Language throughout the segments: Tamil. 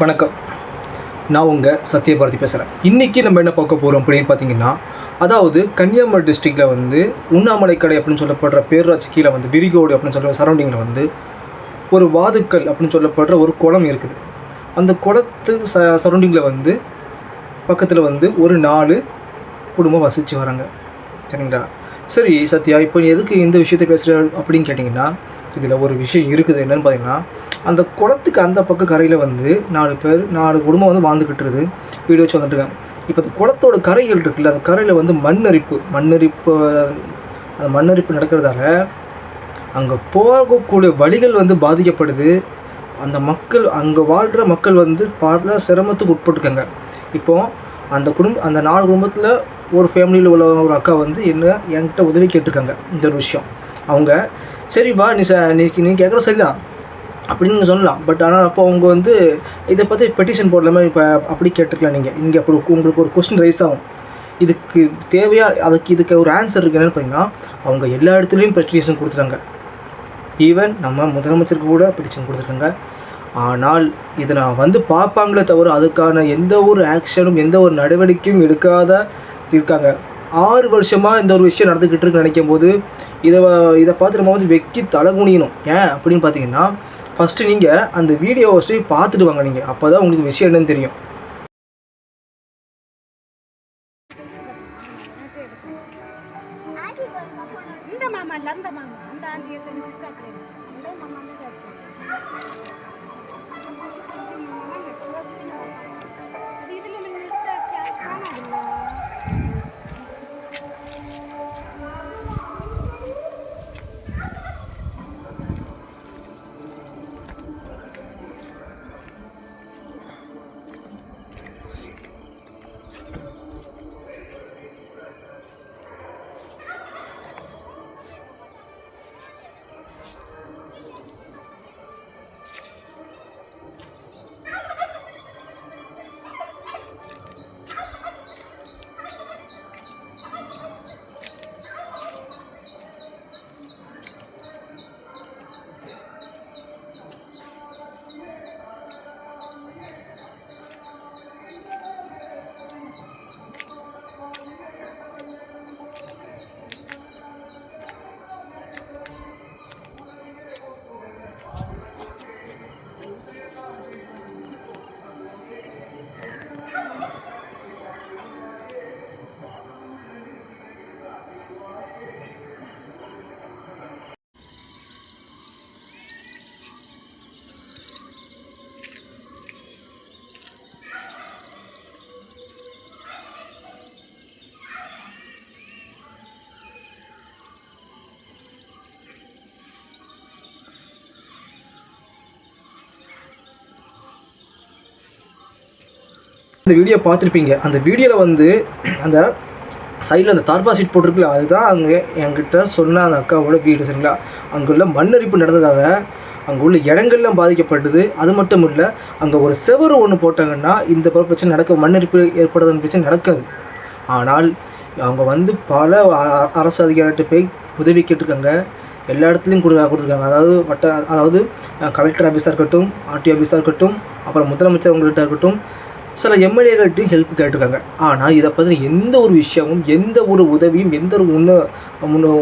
வணக்கம். நான் உங்கள் சத்யபாரதி பேசுகிறேன் இன்றைக்கி நம்ம என்ன பார்க்க போகிறோம் அப்படின்னு பார்த்தீங்கன்னா அதாவது கன்னியாகுமரி டிஸ்ட்ரிக்டில் வந்து உண்ணாமலை கடை அப்படின்னு சொல்லப்படுற பேரூராட்சி கீழே வந்து விரிகோடு அப்படின்னு சொல்கிற சரௌண்டிங்கில் வந்து ஒரு வாதுக்கல் அப்படின்னு சொல்லப்படுற ஒரு குளம் இருக்குது. அந்த குளத்து ச சரௌண்டிங்கில் வந்து பக்கத்தில் வந்து ஒரு நாலு குடும்பம் வசித்து வராங்க. சரிங்களா? சரி சத்யா இப்போ நீ எதுக்கு இந்த விஷயத்தை பேசுகிற அப்படின்னு கேட்டிங்கன்னா இதில் ஒரு விஷயம் இருக்குது என்னன்னு பார்த்தீங்கன்னா அந்த குளத்துக்கு அந்த பக்கம் கரையில் வந்து நாலு பேர் நாலு குடும்பம் வந்து வாழ்ந்துக்கிட்டுருது வீடு வச்சு வந்துட்டுருக்காங்க. இப்போ அந்த குளத்தோட கரைகள் இருக்குல்ல அந்த கரையில் வந்து மண்ணரிப்பு மண்ணரிப்பு அந்த மண்ணரிப்பு நடக்கிறதால அங்கே போகக்கூடிய வழிகள் வந்து பாதிக்கப்படுது. அந்த மக்கள் அங்கே வாழ்கிற மக்கள் வந்து பல சிரமத்துக்கு உட்பட்டுருக்காங்க. இப்போது அந்த குடும்ப அந்த நாலு குடும்பத்தில் ஒரு ஃபேமிலியில் உள்ள ஒரு அக்கா வந்து என்ன என்கிட்ட உதவி கேட்டிருக்காங்க. இந்த ஒரு விஷயம். அவங்க சரிப்பா நீ ச நீ நீ கேட்குற சரிதான் அப்படின்னு நீங்கள் சொல்லலாம். பட் ஆனால் அப்போ அவங்க வந்து இதை பற்றி பெட்டிஷன் போடலாமே? இப்போ அப்படி கேட்டிருக்கலாம் நீங்கள் இங்கே அப்படி உங்களுக்கு ஒரு கொஸ்டின் ரைஸ் ஆகும். இதுக்கு தேவையாக அதுக்கு இதுக்கு ஒரு ஆன்சர் இருக்கு என்னென்னு பார்த்தீங்கன்னா அவங்க எல்லா இடத்துலையும் பெட்டிஷன் கொடுத்துட்டாங்க. ஈவன் நம்ம முதலமைச்சருக்கு கூட பெட்டிஷன் கொடுத்துருக்காங்க. ஆனால் இதை நான் வந்து பார்ப்பாங்களே தவிர அதுக்கான எந்த ஒரு ஆக்ஷனும் எந்த ஒரு நடவடிக்கையும் எடுக்காத இருக்காங்க. ஆறு வருஷமாக இந்த ஒரு விஷயம் நடந்துக்கிட்டு இருக்கு நினைக்கும் போது இதை இதை பார்த்து நம்ம வந்து வெக்கி தலை குனியணும். ஏன்? அப்படின்னு பார்த்தீங்கன்னா ஃபஸ்ட்டு நீங்கள் அந்த வீடியோவை ஃபஸ்ட்டு பார்த்துட்டு வாங்க நீங்கள் அப்போ தான் உங்களுக்கு விஷயம் என்னன்னு தெரியும். இந்த மாமா இல்லை அந்த மாமா அந்த ஆண்டியை செஞ்சு சாப்பிடுறேன் மாமா இந்த வீடியோ பார்த்துருப்பீங்க. அந்த வீடியோவில் வந்து அந்த சைடில் அந்த தார்பா சீட் போட்டிருக்குல்ல அதுதான் அங்கே என்கிட்ட சொன்ன அந்த அக்காவோட வீடு சரிங்களா? அங்குள்ள மண்ணரிப்பு நடந்ததால் அங்கே உள்ள இடங்கள்லாம் பாதிக்கப்பட்டது. அது மட்டும் இல்லை அங்கே ஒரு செவரு ஒன்று போட்டாங்கன்னா இந்த பல பிரச்சனை நடக்க மண்ணரிப்பு ஏற்படுறதுன்னு பிரச்சனை நடக்காது. ஆனால் அவங்க வந்து பல அ- அரசு அதிகாரிகிட்ட போய் உதவி கேட்டிருக்காங்க. எல்லா இடத்துலையும் கொடு கொடுத்துருக்காங்க. அதாவது வட்ட அதாவது கலெக்டர் ஆஃபீஸாக இருக்கட்டும் ஆர்டிஓ ஆஃபீஸாக இருக்கட்டும் அப்புறம் முதலமைச்சர் அவங்கள்ட்ட இருக்கட்டும் சில எம்எல்ஏகள்ட்டையும் ஹெல்ப் கேட்டிருக்காங்க. ஆனால் இதை பற்றி எந்த ஒரு விஷயமும் எந்த ஒரு உதவியும் எந்த ஒரு முன்ன முன்னோ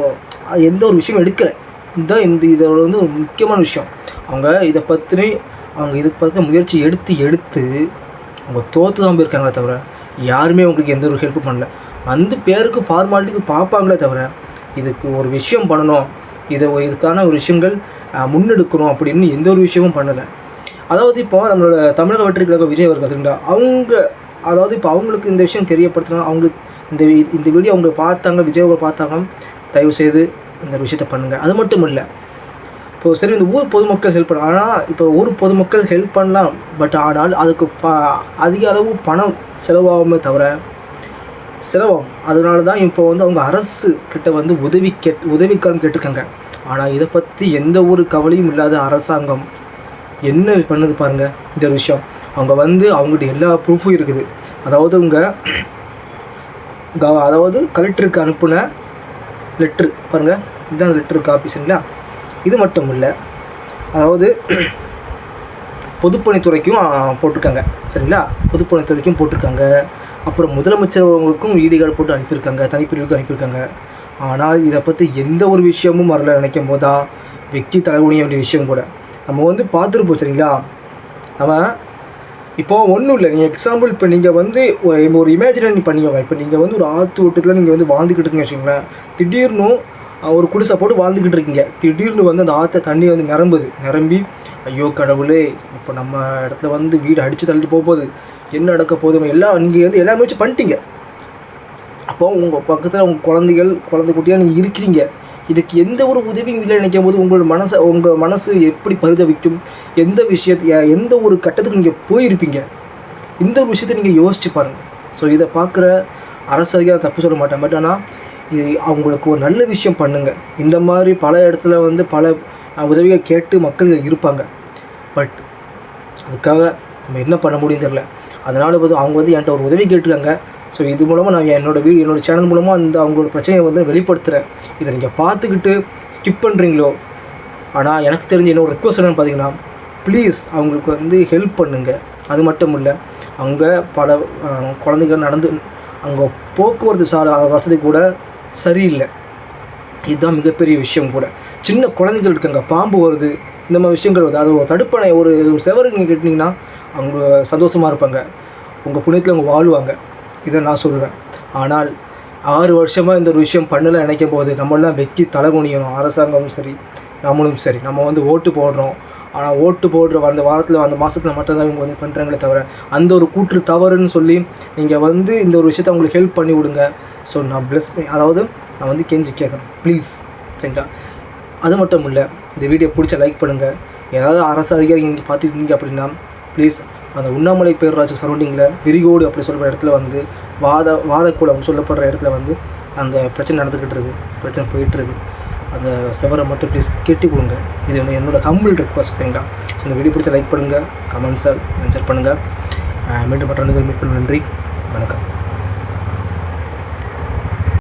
எந்த ஒரு விஷயம் எடுக்கலை. இதுதான் இந்த இதோட வந்து ஒரு முக்கியமான விஷயம். அவங்க இதை பற்றி அவங்க இதை பற்றி முயற்சி எடுத்து எடுத்து அவங்க தோற்று தான் போயிருக்காங்களே தவிர யாருமே அவங்களுக்கு எந்த ஒரு ஹெல்ப்பும் பண்ணல. அந்த பேருக்கு ஃபார்மாலிட்டிக்கு பார்ப்பாங்களே தவிர இதுக்கு ஒரு விஷயம் பண்ணணும். இதை இதுக்கான ஒரு விஷயங்கள் முன்னெடுக்கணும் அப்படின்னு எந்த ஒரு விஷயமும் பண்ணலை. அதாவது இப்போ நம்மளோட தமிழக வெற்றி கழக விஜய் அவர்கள் பார்த்தீங்களா அவங்க அதாவது இப்போ அவங்களுக்கு இந்த விஷயம் தெரியப்படுத்தினா அவங்களுக்கு இந்த இந்த வீடியோ அவங்க பார்த்தாங்க விஜய் அவர்கள் பார்த்தாங்க தயவு செய்து இந்த விஷயத்த பண்ணுங்கள் அது மட்டும் இல்லை. இப்போ சரி இந்த ஊர் பொதுமக்கள் ஹெல்ப் பண்ண ஆனால் இப்போ ஊர் பொதுமக்கள் ஹெல்ப் பண்ணலாம் பட் ஆனால் அதுக்கு ப அதிக அளவு பணம் செலவாகுமே தவிர செலவாகும். அதனால தான் இப்போ வந்து அவங்க அரசு கிட்ட வந்து உதவி கேட் உதவிக்காரன் கேட்டிருக்காங்க. ஆனால் இதை பற்றி எந்த ஒரு கவலையும் இல்லாத அரசாங்கம் என்ன பண்ணுது பாருங்கள் இந்த விஷயம். அவங்க வந்து அவங்ககிட்ட எல்லா ப்ரூஃபும் இருக்குது. அதாவது அவங்க க- அதாவது கலெக்டருக்கு அனுப்பின லெட்ரு பாருங்கள் இதுதான் லெட்ரு காப்பி சரிங்களா? இது மட்டும் இல்லை அதாவது பொதுப்பணித்துறைக்கும் போட்டிருக்காங்க சரிங்களா? பொதுப்பணித்துறைக்கும் போட்டிருக்காங்க. அப்புறம் முதலமைச்சர் அவங்களுக்கும் கார்டு போட்டு அனுப்பியிருக்காங்க தனிப்பிரிவுக்கு அனுப்பியிருக்காங்க. ஆனால் இதை பற்றி எந்த ஒரு விஷயமும் வரல நினைக்கும் போது தான் வெக்கி தலைகுனிய வேண்டிய விஷயம் கூட. நம்ம வந்து பார்த்துருப்போம் சரிங்களா? நம்ம இப்போ ஒன்றும் இல்லை. நீங்கள் எக்ஸாம்பிள் இப்போ நீங்கள் வந்து ஒரு ஒரு இமேஜினரி பண்ணிக்கோங்க. இப்போ நீங்கள் வந்து ஒரு ஆற்று ஓட்டத்தில் நீங்கள் வந்து வாழ்ந்துக்கிட்டு இருக்கீங்க வச்சுங்களேன் திடீர்னு ஒரு குடிசை போட்டு வாழ்ந்துக்கிட்டு இருக்கீங்க. திடீர்னு வந்து அந்த ஆற்றை தண்ணி வந்து நிரம்புது. நிரம்பி ஐயோ கடவுளே இப்போ நம்ம இடத்துல வந்து வீடு அடித்து தள்ளிட்டு போக போகுது என்ன நடக்க போகுது? எல்லாம் நீங்கள் வந்து எல்லாமே வச்சு பண்ணிட்டீங்க. அப்போ உங்கள் பக்கத்தில் உங்கள் குழந்தைகள் குழந்தை குட்டியாக நீங்கள் இருக்கிறீங்க. இதுக்கு எந்த ஒரு உதவியும் இல்லை நினைக்கும் போது உங்களோட மனசை உங்கள் மனசு எப்படி பரிதவிக்கும்? எந்த விஷயத்தை எந்த ஒரு கட்டத்துக்கு நீங்கள் போயிருப்பீங்க? இந்த ஒரு விஷயத்தை நீங்கள் யோசிச்சு பாருங்கள் ஸோ இதை பார்க்குற அரசாக தப்பு சொல்ல மாட்டேன் பட் ஆனால் இது அவங்களுக்கு ஒரு நல்ல விஷயம் பண்ணுங்கள் இந்த மாதிரி பல இடத்துல வந்து பல அஹ், உதவியை கேட்டு மக்கள் இருப்பாங்க. பட் அதுக்காக நம்ம என்ன பண்ண முடியும் தெரில அதனால் வந்து அவங்க வந்து என்கிட்ட ஒரு உதவி கேட்டுருக்காங்க. ஸோ இது மூலமாக நான் என்னோட வீ என்னோட சேனல் மூலமாக அந்த அவங்களோட பிரச்சனையை வந்து வெளிப்படுத்துகிறேன் இதை நீங்கள் பார்த்துக்கிட்டு ஸ்கிப் பண்ணுறீங்களோ ஆனால் எனக்கு தெரிஞ்ச என்னோட ரிக்வஸ்ட் என்னன்னு பார்த்தீங்கன்னா ப்ளீஸ் அவங்களுக்கு வந்து ஹெல்ப் பண்ணுங்கள் அது மட்டும் இல்லை அங்கே பல குழந்தைகள் நடந்து அங்கே போக்குவரத்து சார வசதி கூட சரியில்லை. இதுதான் மிகப்பெரிய விஷயம் கூட. சின்ன குழந்தைகள் இருக்காங்க பாம்பு வருது இந்த மாதிரி விஷயங்கள் வருது. அது ஒரு தடுப்பணை ஒரு ஒரு செவரு நீங்கள் கேட்டிங்கன்னா அவங்க சந்தோஷமாக இருப்பாங்க. உங்கள் புண்ணியத்தில் அவங்க வாழ்வாங்க. இதை நான் சொல்லுவேன் ஆனால் ஆறு வருஷமாக இந்த ஒரு விஷயம் பண்ணலை நினைக்கும் போது நம்மளாம் வெக்கி தலை குனியணும். அரசாங்கமும் சரி நம்மளும் சரி. நம்ம வந்து ஓட்டு போடுறோம். ஆனால் ஓட்டு போடுற அந்த வாரத்தில் அந்த மாதத்தில் மட்டும்தான் இவங்க வந்து பண்ணுறாங்களே தவிர அந்த ஒரு கூற்று தவறுன்னு சொல்லி நீங்கள் வந்து இந்த ஒரு விஷயத்தை அவங்களுக்கு ஹெல்ப் பண்ணி விடுங்க. ஸோ நான் ப்ளஸ் அதாவது நான் வந்து கெஞ்சி கேட்குறேன் ப்ளீஸ் சரிங்களா? அது மட்டும் இல்லை இந்த வீடியோ பிடிச்ச லைக் பண்ணுங்கள் ஏதாவது அரசு அதிகாரி நீங்கள் பார்த்துக்கிட்டீங்க அப்படின்னா ப்ளீஸ் அந்த உண்ணாமலை பேரூராட்சி சரௌண்டிங்கில் விரிகோடு அப்படி சொல்கிற இடத்துல வந்து வாத வாதக்கூடம் சொல்லப்படுற இடத்துல வந்து அந்த பிரச்சனை நடந்துக்கிட்டு இருக்குது. பிரச்சனை போயிட்டுருது அந்த செவரை மட்டும் ப்ளீஸ் கெட்டி கொடுங்க இது வந்து என்னோட ஹம்பிள் ரிக்வஸ்ட் சரிங்களா? ஸோ இந்த வீடியோ பிடிச்ச லைக் பண்ணுங்கள் கமெண்ட்ஸை மென்ஷன் பண்ணுங்கள் மீண்டும் மற்ற மீட் பண்ண நன்றி. வணக்கம்.